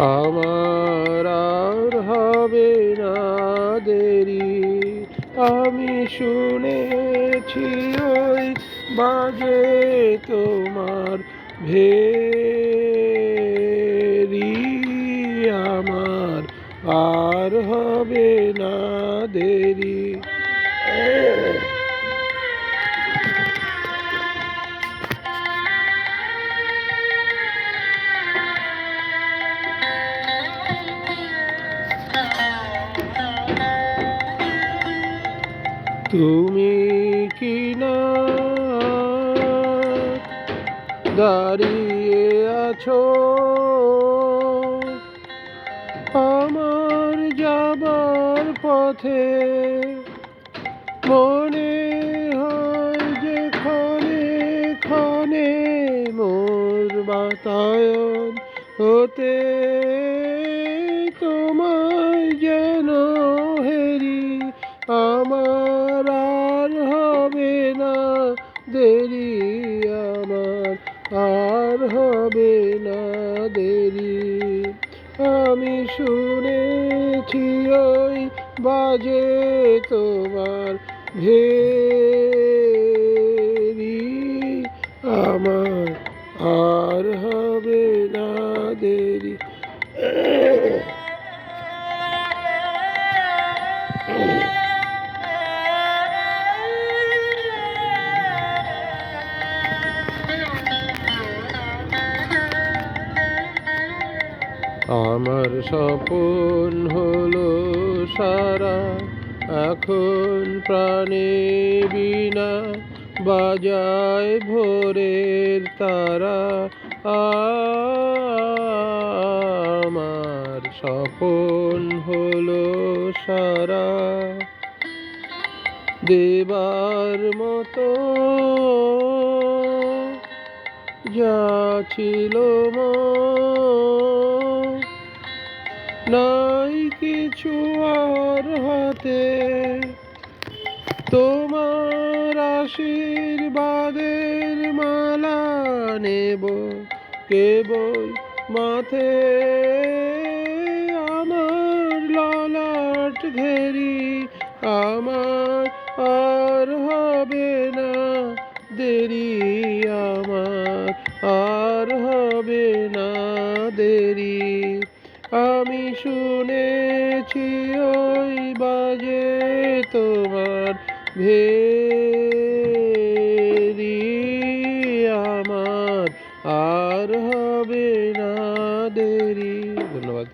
আমার আর হবে না দেরি। আমি শুনেছি ওই বাজে তোমার ভে আমার আর হবে না দেরি। তুমি কি না দাঁড়িয়ে আছো? আমার যাবার পথে মনে হয় যে ক্ষণে ক্ষণে মোর বাতায়ন হতে তোমায় দেরি আমার, আর হবে না দেরি। আমি শুনেছি ওই বাজে তোমার ভেরি। আমার আর হবে না দেরি। আমার স্বপন হলো সারা। এখন প্রাণে বিনা বাজায় ভোরের তারা। আমার স্বপন হলো সারা। দেবার মতো যা ছিল মন নাই কিছু আর হাতে। তোমার আশীর্বাদের মালা নেব কেবল মাথে। আমার ললাট ঘেরি আমার আর হবে না দেরি, আমার আর হবে না দেরি। আমি শুনেছি ওই বাজে তোমার ভেরি আমার আর হবে না দেরি। ধন্যবাদ।